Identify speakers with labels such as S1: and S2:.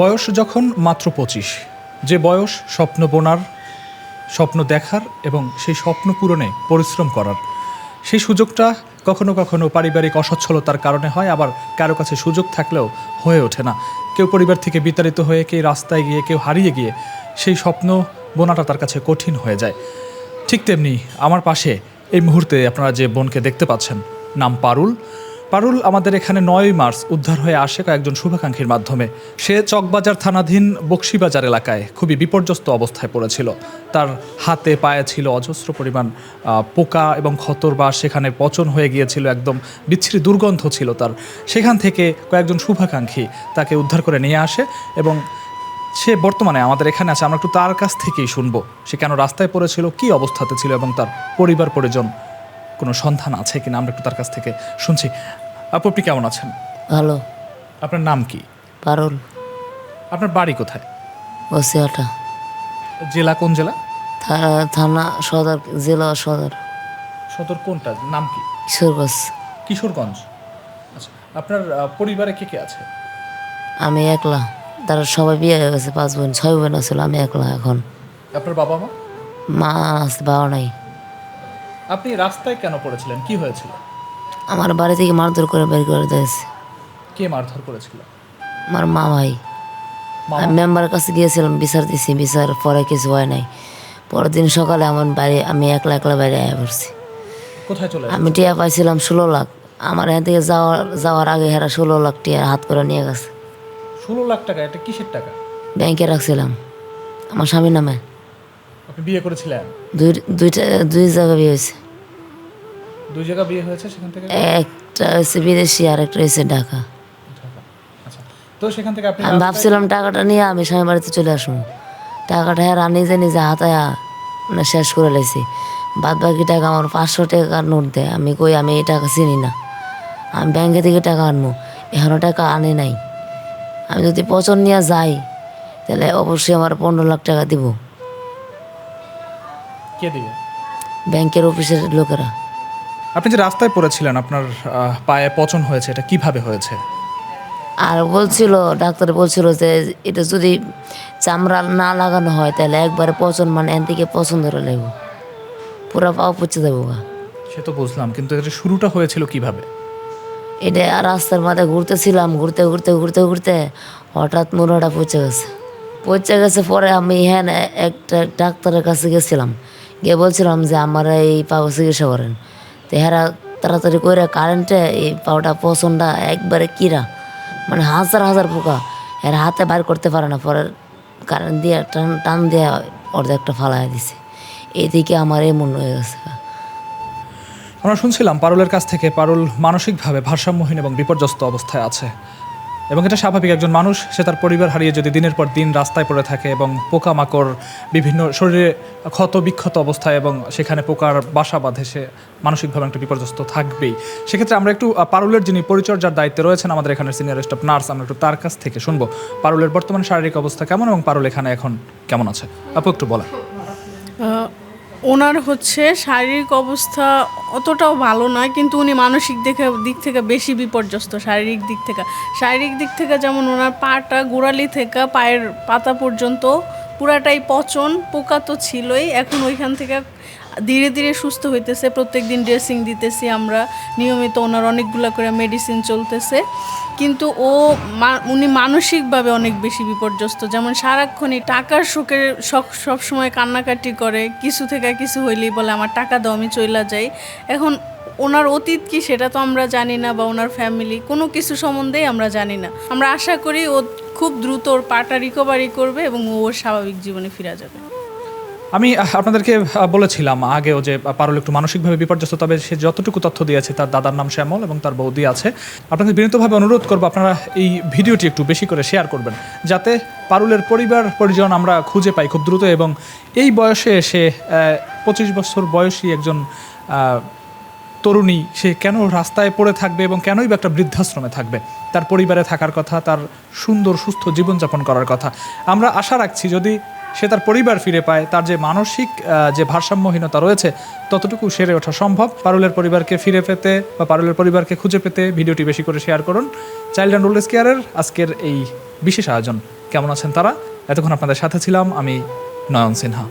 S1: বয়স যখন মাত্র পঁচিশ, যে বয়স স্বপ্ন বোনার, স্বপ্ন দেখার এবং সেই স্বপ্ন পূরণে পরিশ্রম করার। সেই সুযোগটা কখনো কখনো পারিবারিক অসচ্ছলতার কারণে হয়, আবার কারও কাছে সুযোগ থাকলেও হয়ে ওঠে না। কেউ পরিবার থেকে বিতাড়িত হয়ে, কেউ রাস্তায় গিয়ে, কেউ হারিয়ে গিয়ে সেই স্বপ্ন বোনাটা তার কাছে কঠিন হয়ে যায়। ঠিক তেমনি আমার পাশে এই মুহূর্তে আপনারা যে বোনকে দেখতে পাচ্ছেন, নাম পারুল। পারুল আমাদের এখানে নয় মার্চ উদ্ধার হয়ে আসে কয়েকজন শুভাকাঙ্ক্ষীর মাধ্যমে। সে চকবাজার থানাধীন বক্সিবাজার এলাকায় খুবই বিপর্যস্ত অবস্থায় পড়েছিল। তার হাতে পায়ে ছিল অজস্র পরিমাণ পোকা এবং ক্ষতর বা সেখানে পচন হয়ে গিয়েছিল, একদম বিচ্ছিরি দুর্গন্ধ ছিল তার। সেখান থেকে কয়েকজন শুভাকাঙ্ক্ষী তাকে উদ্ধার করে নিয়ে আসে এবং সে বর্তমানে আমাদের এখানে আছে, আমরা একটু তার কাছ থেকেই শুনব। সে কেন রাস্তায় পড়েছিল, কি অবস্থাতে ছিল এবং তার পরিবার পরিজন কোনো সন্ধান আছে কিনা, আমরা একটু তার কাছ থেকে শুনছি। আপু আপনি কেমন আছেন?
S2: ভালো।
S1: আপনার নাম কি?
S2: পারুল।
S1: আপনার বাড়ি কোথায়?
S2: বসিয়াটা
S1: জেলা কোন জেলা?
S2: থা- থানা সদর জেলা সদর।
S1: সদর কোনটা? নাম কি?
S2: কিশোরগঞ্জ।
S1: কিশোরগঞ্জ। আচ্ছা আপনার আহ, পরিবারে কে কে আছে?
S2: আমি একলা। তারা সবাই বিয়ে হয়ে গেছে পাঁচ বোন ছয় বোন আছিল আমি একলা এখন।
S1: আপনার বাবা মা?
S2: মা আছে বাবা নাই।
S1: আপনি রাস্তায় কেন পড়েছিলেন? কি হয়েছিল?
S2: আমার বাড়ি থেকে মারধর করে বের করে দিয়েছে।
S1: কে মারধর করেছিল?
S2: আমার মা ভাই? আমি মেম্বারের কাছে গিয়েছিলাম বিচার দিছি বিচার পরে কিছু হয় নাই। পরের দিন সকালে আমার বাড়ি আমি একলা একলা বাইরে আয়া পড়ছি।
S1: কোথায় চলে
S2: আমি টিয়া পাইছিলাম ষোলো লাখ। আমার এখান থেকে যাওয়ার যাওয়ার আগে হেরা ষোলো লাখ টিয়া হাত করে নিয়ে গেছে।
S1: ষোলো লাখ টাকা এটা কিসের টাকা?
S2: ব্যাংকে রাখছিলাম। আমার স্বামীর নামে।
S1: আপনি বিয়ে করেছিলেন?
S2: দুই দুইটা দুই জায়গায় বিয়ে হয়েছে।
S1: দুই জায়গা বিয়ে হয়েছে সেখান থেকে?
S2: একটা হয়েছে বিদেশি আর একটা হয়েছে ঢাকা।
S1: আচ্ছা। তো সেখান থেকে আপনি
S2: আমি ভাবছিলাম টাকাটা নিয়ে আমি স্বামী বাড়িতে চলে আসব। টাকাটা হ্যাঁ নিজে নিজে হাতায় মানে শেষ করে লাইছি। বাদ বাকি টাকা আমার পাঁচশো টাকা নোট দেয়। আমি কই আমি এই টাকা চিনি না। আমি ব্যাংকে থেকে টাকা আনব। এখনও টাকা আনি নাই। আমি যদি পচন নিয়ে যাই তাহলে অবশ্যই আমার পনেরো লাখ টাকা দিব।
S1: কে দিবে?
S2: ব্যাংকের অফিসের লোকেরা।
S1: আপনি যে রাস্তায় পড়েছিলেন আপনার পায়ে পচন হয়েছে এটা কীভাবে হয়েছে?
S2: আর বলছিল ডাক্তার বলছিল যে এটা যদি চামড়া না লাগানো হয় তাহলে একবারে পচন মানে এন থেকে পছন্দ ধরে লাগবো পুরা পাও পচে যাব গা।
S1: সে তো বুঝলাম কিন্তু এটা শুরুটা হয়েছিল কীভাবে?
S2: এটা রাস্তার মাথায় ঘুরতেছিলাম ঘুরতে ঘুরতে ঘুরতে ঘুরতে হঠাৎ মুড়াটা পচে গেছে। পচে গেছে পরে আমি হ্যাঁ একটা ডাক্তারের কাছে গেছিলাম। গিয়ে বলছিলাম যে আমার এই পাও চিকিৎসা করেন। তো হেরা তাড়াতাড়ি করে কারেন্টে এই পাওটা পছন্দটা একবারে কিরা। মানে হাজার হাজার পোকা। এর হাতে বাইর করতে পারে না, পরে কারেন্ট দিয়ে টান টান দিয়ে অর্ধেকটা ফালাই দিছে। এদিকে আমার এই মনে হয়ে গেছে।
S1: আমরা শুনছিলাম পারুলের কাছ থেকে পারুল মানসিকভাবে ভারসাম্যহীন এবং বিপর্যস্ত অবস্থায় আছে। এবং এটা স্বাভাবিক একজন মানুষ সে তার পরিবার হারিয়ে যদি দিনের পর দিন রাস্তায় পড়ে থাকে এবং পোকামাকড় বিভিন্ন শরীরে ক্ষত বিক্ষত অবস্থায় এবং সেখানে পোকার বাসা বাঁধে সে মানসিকভাবে একটা বিপর্যস্ত থাকবেই। সেক্ষেত্রে আমরা একটু পারুলের যিনি পরিচর্যার দায়িত্বে রয়েছেন আমাদের এখানে সিনিয়র স্টাফ নার্স আমরা একটু তার কাছ থেকে শুনব। পারুলের বর্তমান শারীরিক অবস্থা কেমন এবং পারুল এখানে এখন কেমন আছে? আপু একটু
S3: আহ, ওনার হচ্ছে শারীরিক অবস্থা অতটাও ভালো নয়, কিন্তু উনি মানসিক দেখে দিক থেকে বেশি বিপর্যস্ত শারীরিক দিক থেকে। শারীরিক দিক থেকে যেমন ওনার পাটা গোড়ালি থেকে পায়ের পাতা পর্যন্ত পুরাটাই পচন, পোকা তো ছিলই। এখন ওইখান থেকে ধীরে ধীরে সুস্থ হইতেছে প্রত্যেক দিন ড্রেসিং দিতেছি আমরা। নিয়মিত ওনার অনেকগুলো করে মেডিসিন চলতেছে। কিন্তু ও উনি মানসিকভাবে অনেক বেশি বিপর্যস্ত। যেমন সারাক্ষণই টাকার শোকের সব সবসময় কান্নাকাটি করে, কিছু থেকে কিছু হইলেই বলে, আমার টাকা দাও, আমি চইলা যাই। এখন ওনার অতীত কি সেটা তো আমরা জানি না, বা ওনার ফ্যামিলি কোনো কিছু সম্বন্ধেই আমরা জানি না। আমরা আশা করি ও খুব দ্রুত ওর পাটা রিকভারি করবে এবং ও স্বাভাবিক জীবনে ফিরে যাবে।
S1: আমি আপনাদেরকে বলেছিলাম আগেও যে পারুল একটু মানসিকভাবে বিপর্যস্ত, তবে সে যতটুকু তথ্য দিয়েছে তার দাদার নাম শ্যামল এবং তার বৌদি আছে। আপনাদের বিনীতভাবে অনুরোধ করব, আপনারা এই ভিডিওটি একটু বেশি করে শেয়ার করবেন, যাতে পারুলের পরিবার, পরিজন আমরা খুঁজে পাই খুব দ্রুত এবং এই বয়সে এসে পঁচিশ বছর বয়সী একজন তরুণী, সে কেন রাস্তায় পড়ে থাকবে এবং কেনই বা একটা বৃদ্ধাশ্রমে থাকবে? তার পরিবারে থাকার কথা, তার সুন্দর, সুস্থ জীবনযাপন করার কথা। আমরা আশা রাখছি যদি সে তার পরিবার ফিরে পায়, তার যে মানসিক যে ভারসাম্যহীনতা রয়েছে, ততটুকু সেরে ওঠা সম্ভব। পারুলের পরিবারকে ফিরে পেতে বা পারুলের পরিবারকে খুঁজে পেতে ভিডিওটি বেশি করে শেয়ার করুন। চাইল্ড অ্যান্ড ওল্ড কেয়ারের আজকের এই বিশেষ আয়োজন। কেমন আছেন তারা? এতক্ষণ আপনাদের সাথে ছিলাম আমি নয়ন সিনহা।